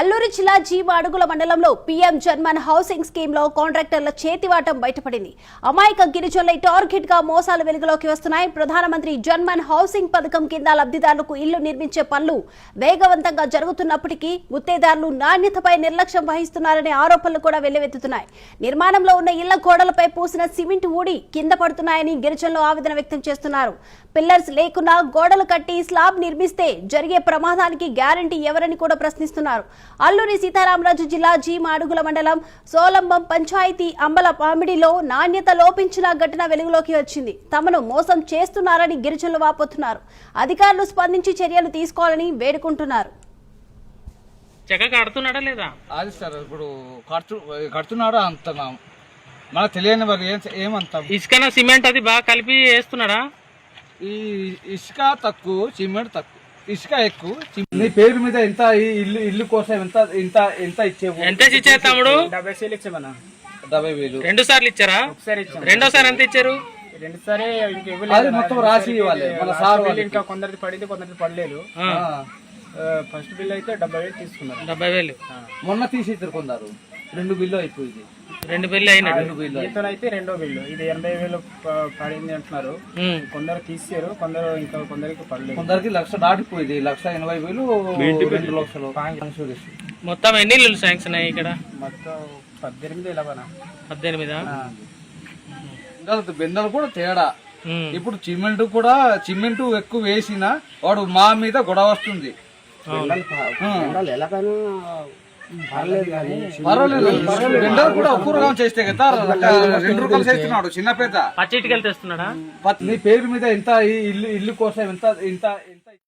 అల్లూరి జిల్లా జీవాడుగుల మండలంలో PM JANMAN housing స్కీమ్లో కాంట్రాక్టర్ల చేతివాటం బయటపడింది. అమాయక గిరిజనులై టార్గెట్గా మోసాలు వెలుగులోకి వస్తున్నాయి. ప్రధానమంత్రి జన్మన్ హౌసింగ్ పథకం కింద లబ్ధిదారులకు ఇల్లు నిర్మించే పనులు వేగవంతంగా జరుగుతున్నప్పటికీ గుత్తేదారులు నాణ్యతపై నిర్లక్ష్యం వహిస్తున్నారనే ఆరోపణలు కూడా వెల్లువెత్తుతున్నాయి. నిర్మాణంలో ఉన్న ఇళ్ళ గోడలపై పూసిన సిమెంట్ ఊడి కింద పడుతున్నాయని గిరిజనులు ఆవేదన వ్యక్తం చేస్తున్నారు. పిల్లర్స్ లేకున్నా గోడలు కట్టి స్లాబ్ నిర్మిస్తే జరిగే ప్రమాదానికి గ్యారంటీ ఎవరని కూడా ప్రశ్నిస్తున్నారు. అల్లూరి సీతారామరాజు జిల్లా జీ మాడుగుల మండలం సోలంబం పంచాయతీ అంబల పామిడిలో నాణ్యత లోపించిన ఘటన వెలుగులోకి వచ్చింది. తమను మోసం చేస్తున్నారని గిరిజనులు వాపోతున్నారు. అధికారులు స్పందించి చర్యలు తీసుకోవాలని వేడుకుంటున్నారు. చెక్క కడుతున్నాడా లేదా? అది సార్ ఇప్పుడు కడుతు కడుతున్నాడు అంత మనకు తెలియని మరి ఏం ఏమంత? ఇసుకన సిమెంట్ అది బాగా కలిపి వేస్తున్నాడా? ఈ ఇసుక తక్కువ సిమెంట్ తక్కువ. ఇసుక ఎక్కువ నీ పేరు మీద ఎంత ఇల్లు ఇల్లు కోసం ఎంత ఎంత ఎంత ఇచ్చేవు? ఎంత ఇచ్చారు తమ్ముడు? డెబ్బై సీలు ఇచ్చామన్నా. డెబ్బై వేలు. రెండు సార్లు ఇచ్చారా? ఒకసారి ఇచ్చాం. రెండోసారి ఎంత ఇచ్చారు? రెండు సారి ఇంక అది ఇవ్వలేదు మొత్తం రాసి ఇవ్వాలి. మన సార్. ఇంకా కొందరిది పడింది కొందరిది పడలేదు. ఆ, ఫస్ట్ బిల్ అయితే డెబ్బై వేలు తీసుకున్నారు. డెబ్బై వేలు. మొన్న తీసి కొందరు. రెండు బిల్లు అయిపోయింది. రెండు బిల్లు అయినట్టు. రెండు బిల్లు దీంతో అయితే రెండో బిల్లు ఇది ఎనభై వేలు ప- పడింది అంటున్నారు. కొందరు తీసారు కొందరు ఇంకా కొందరికి పడలేదు. కొందరికి లక్ష దాటిపోయింది. లక్ష ఎనభై వేలు రెండు లక్షలు. మొత్తం ఎన్ని ఇల్లు శాంక్షన్ అయ్యాయి ఇక్కడ? మొత్తం పద్దెనిమిది ఇలావనా పద్దెనిమిదా? బెండలు కూడా తేడా. ఇప్పుడు సిమెంట్ కూడా సిమెంట్ ఎక్కువ వేసినా వాడు మా మీద గొడవ వస్తుంది. పర్వాలేదు. కూడా ఒక్క చేస్తే కదా రెండు చేస్తున్నాడు చిన్న పెద్ద పచ్చి ఇటుకలు తెస్తున్నాడా? నీ పేరు మీద ఎంత ఈ ఇల్లు ఇల్లు కోసం ఎంత ఎంత